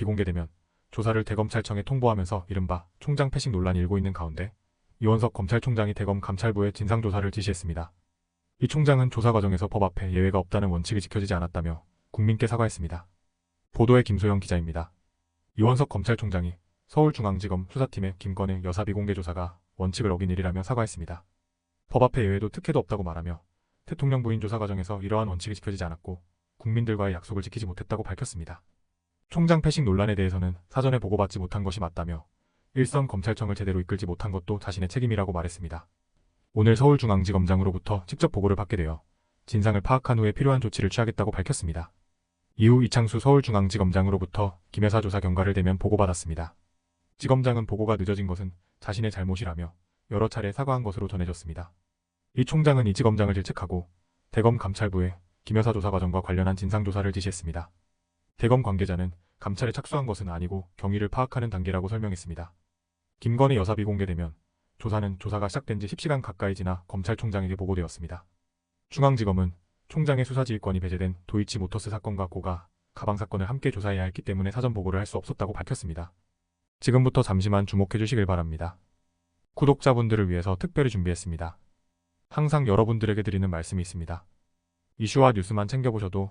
비공개되면 조사를 대검찰청에 통보하면서 이른바 총장 패싱 논란이 일고 있는 가운데 이원석 검찰총장이 대검 감찰부에 진상조사를 지시했습니다. 이 총장은 조사 과정에서 법 앞에 예외가 없다는 원칙이 지켜지지 않았다며 국민께 사과했습니다. 보도의 김소영 기자입니다. 이원석 검찰총장이 서울중앙지검 수사팀의 김건희 여사 비공개 조사가 원칙을 어긴 일이라며 사과했습니다. 법 앞에 예외도 특혜도 없다고 말하며 대통령 부인 조사 과정에서 이러한 원칙이 지켜지지 않았고 국민들과의 약속을 지키지 못했다고 밝혔습니다. 총장 패싱 논란에 대해서는 사전에 보고받지 못한 것이 맞다며 일선 검찰청을 제대로 이끌지 못한 것도 자신의 책임이라고 말했습니다. 오늘 서울중앙지검장으로부터 직접 보고를 받게 되어 진상을 파악한 후에 필요한 조치를 취하겠다고 밝혔습니다. 이후 이창수 서울중앙지검장으로부터 김 여사 조사 경과를 대면 보고받았습니다. 지검장은 보고가 늦어진 것은 자신의 잘못이라며 여러 차례 사과한 것으로 전해졌습니다. 이 총장은 이 지검장을 질책하고 대검 감찰부에 김 여사 조사 과정과 관련한 진상조사를 지시했습니다. 대검 관계자는 감찰에 착수한 것은 아니고 경위를 파악하는 단계라고 설명했습니다. 김건희 여사 비 공개되면 조사는 조사가 시작된 지 10시간 가까이 지나 검찰총장에게 보고되었습니다. 중앙지검은 총장의 수사지휘권이 배제된 도이치 모터스 사건과 고가, 가방 사건을 함께 조사해야 했기 때문에 사전 보고를 할 수 없었다고 밝혔습니다. 지금부터 잠시만 주목해 주시길 바랍니다. 구독자분들을 위해서 특별히 준비했습니다. 항상 여러분들에게 드리는 말씀이 있습니다. 이슈와 뉴스만 챙겨보셔도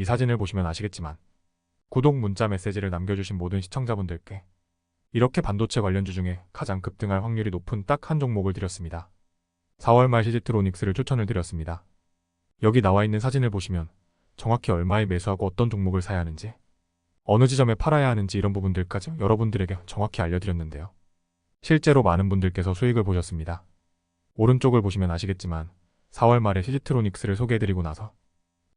이 사진을 보시면 아시겠지만 구독 문자 메시지를 남겨주신 모든 시청자분들께 이렇게 반도체 관련주 중에 가장 급등할 확률이 높은 딱 한 종목을 드렸습니다. 4월 말 시지트로닉스를 추천을 드렸습니다. 여기 나와 있는 사진을 보시면 정확히 얼마에 매수하고 어떤 종목을 사야 하는지 어느 지점에 팔아야 하는지 이런 부분들까지 여러분들에게 정확히 알려드렸는데요. 실제로 많은 분들께서 수익을 보셨습니다. 오른쪽을 보시면 아시겠지만 4월 말에 시지트로닉스를 소개해드리고 나서